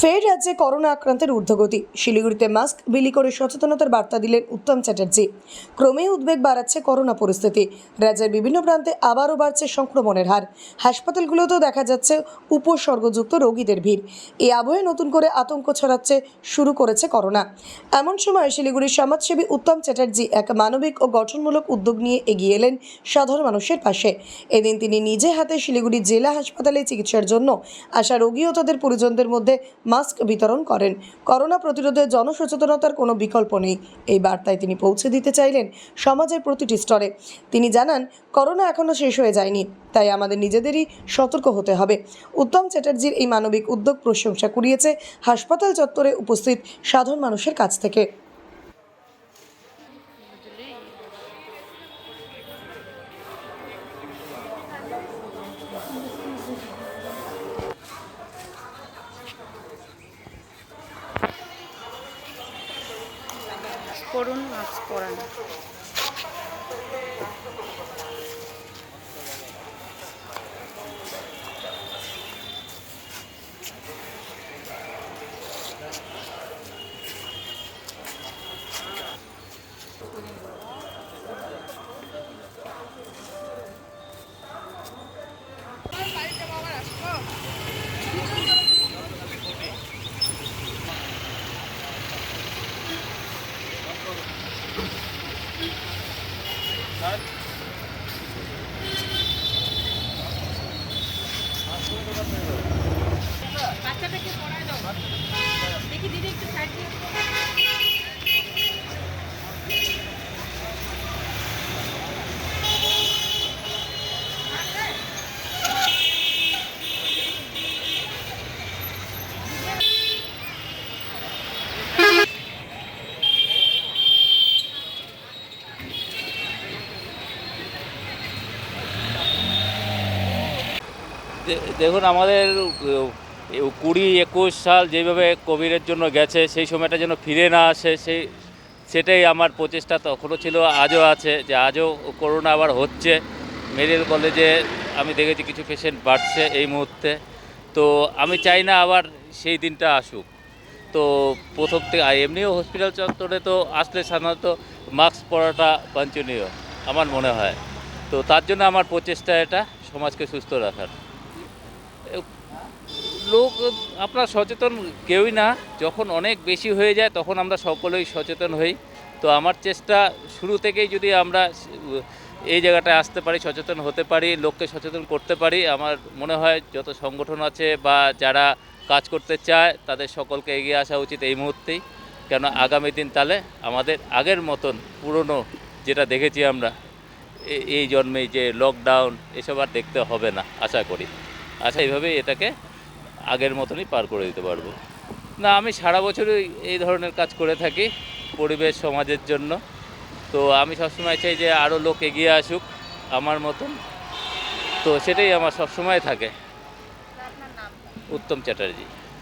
ফের রাজ্যে করোনা আক্রান্তের ঊর্ধ্বগতি। শিলিগুড়িতে মাস্ক বিলি করে সচেতনতার বার্তা দিলেন উত্তম চ্যাটার্জি। ক্রমেই উদ্বেগ বাড়াচ্ছে করোনা পরিস্থিতি। রাজ্যের বিভিন্ন প্রান্তে আবারও বাড়ছে সংক্রমণের হার। হাসপাতালগুলোতেও দেখা যাচ্ছে উপসর্গযুক্ত রোগীদের ভিড়। এই আবহে নতুন করে আতঙ্ক ছড়াচ্ছে, শুরু করেছে করোনা। এমন সময় শিলিগুড়ির সমাজসেবী উত্তম চ্যাটার্জি এক মানবিক ও গঠনমূলক উদ্যোগ নিয়ে এগিয়ে এলেন সাধারণ মানুষের পাশে। এদিন তিনি নিজে হাতে শিলিগুড়ি জেলা হাসপাতালে চিকিৎসার জন্য আসা রোগী ও তাদের পরিজনদের মধ্যে মাস্ক বিতরণ করেন। করোনা প্রতিরোধে জনসচেতনতার কোনো বিকল্প নেই। এই বার্তায় তিনি পৌঁছে দিতে চাইলেন সমাজের প্রতিটি স্তরে। তিনি জানান, করোনা এখনও শেষ হয়ে যায়নি, তাই আমাদের নিজেদেরই সতর্ক হতে হবে। উত্তম চ্যাটার্জির এই মানবিক উদ্যোগ প্রশংসা কুড়িয়েছে হাসপাতাল চত্বরে উপস্থিত সাধারণ মানুষের কাছ থেকে। করুন মাস্ক পরান। দেখুন আমাদের কুড়ি একুশ সাল যেভাবে কোভিডের জন্য গেছে, সেই সময়টা যেন ফিরে না আসে, সেই, সেটাই আমার প্রচেষ্টা তখনও ছিল, আজও আছে যে আজও করোনা আবার হচ্ছে। মেডিকেল কলেজে আমি দেখেছি কিছু পেশেন্ট বাড়ছে এই মুহূর্তে। তো আমি চাই না আবার সেই দিনটা আসুক। তো প্রথম থেকে এমনিও হসপিটাল চত্বরে তো আসলে সাধারণত মাস্ক পরাটা বাঞ্ছনীয়, আমার মনে হয়। তো তার জন্য আমার প্রচেষ্টা এটা, সমাজকে সুস্থ রাখার। লোক, আপনার সচেতন কেউই না। যখন অনেক বেশি হয়ে যায়, তখন আমরা সকলেই সচেতন হই। তো আমার চেষ্টা শুরু থেকেই যদি আমরা এই জায়গাটায় আসতে পারি, সচেতন হতে পারি, লোককে সচেতন করতে পারি, আমার মনে হয় যত সংগঠন আছে বা যারা কাজ করতে চায়, তাদের সকলকে এগিয়ে আসা উচিত এই মুহূর্তেই। কেন আগামী দিন তাহলে আমাদের আগের মতন পুরনো যেটা দেখেছি আমরা এই জন্মেই যে লকডাউন এসব আর দেখতে হবে না, আশা করি। আশা এইভাবেই এটাকে আগের মতনই পার করে দিতে পারব। না আমি সারা বছরই এই ধরনের কাজ করে থাকি পরিবেশ সমাজের জন্য। তো আমি সবসময় চাই যে আরও লোক এগিয়ে আসুক আমার মতন। তো সেটাই আমার সবসময় থাকে। উত্তম চ্যাটার্জি।